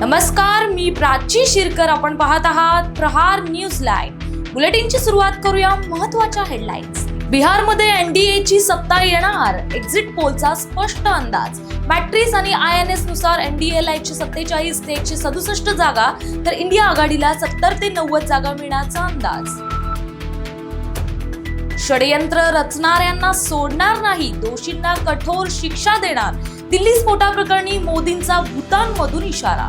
नमस्कार मी प्राची शिरकर. आपण पाहत आहात प्रहार न्यूज लाईव्ह. बुलेटिनची सुरुवात करूया महत्त्वाच्या हेडलाईन्स बिहारमध्ये एनडीएची सत्ता येणार. एक्झिट पोलचा स्पष्ट अंदाज. मॅट्रिस आणि आय एन एसनुसार एनडीएला एकशे सत्तेचाळीस ते एकशे सदुसष्ट जागा तर इंडिया आघाडीला सत्तर ते नव्वद जागा मिळण्याचा अंदाज. षडयंत्र रचणाऱ्यांना सोडणार नाही. दोषींना कठोर शिक्षा देणार. दिल्ली स्फोटाप्रकरणी मोदींचा भूतानमधून इशारा.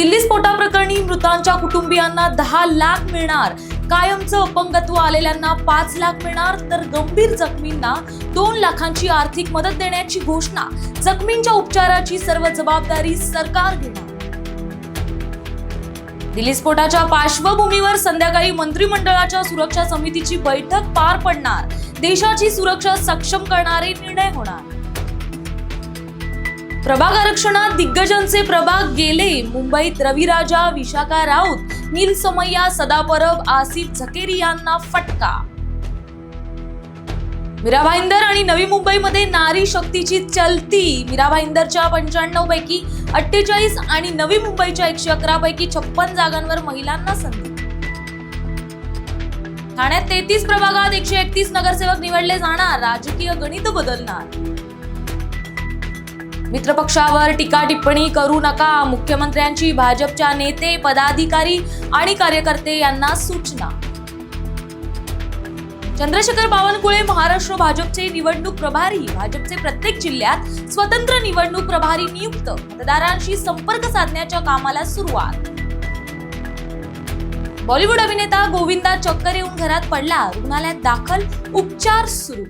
दिल्ली स्फोटाप्रकरणी मृतांच्या कुटुंबियांना दहा लाख मिळणार. कायमचं अपंगत्व आलेल्यांना पाच लाख मिळणार तर गंभीर जखमींना दोन लाखांची आर्थिक मदत देण्याची घोषणा. जखमींच्या उपचाराची सर्व जबाबदारी सरकार घेणार. दिल्ली स्फोटाच्या पार्श्वभूमीवर संध्याकाळी मंत्रिमंडळाच्या सुरक्षा समितीची बैठक पार पडणार. देशाची सुरक्षा सक्षम करणारे निर्णय होणार. प्रभाग आरक्षणात दिग्गजांचे प्रभाग गेले. मुंबईत रविराजा विशाखा राऊत नील समय्या सदापरब आसिफ झकेरी यांना फटका. मीरा भाईंदर आणि नवी मुंबईमध्ये नारी शक्तीची चलती. मीरा भाईंदरच्या पंच्याण्णव पैकी अठ्ठेचाळीस आणि नवी मुंबईच्या एकशे अकरा पैकी छप्पन जागांवर महिलांना संधी. ठाण्यात तेहतीस प्रभागात एकशे एकतीस नगरसेवक निवडले जाणार. राजकीय गणित बदलणार. मित्रपक्षावर टीका टिप्पणी करू नका. मुख्यमंत्र्यांची भाजपच्या नेते पदाधिकारी आणि कार्यकर्ते यांना सूचना. चंद्रशेखर बावनकुळे महाराष्ट्र भाजपचे निवडणूक प्रभारी. भाजपचे प्रत्येक जिल्ह्यात स्वतंत्र निवडणूक प्रभारी नियुक्त. मतदारांशी संपर्क साधण्याच्या कामाला सुरुवात. बॉलिवूड अभिनेता गोविंदा चक्कर येऊन घरात पडला. रुग्णालयात दाखल उपचार सुरू.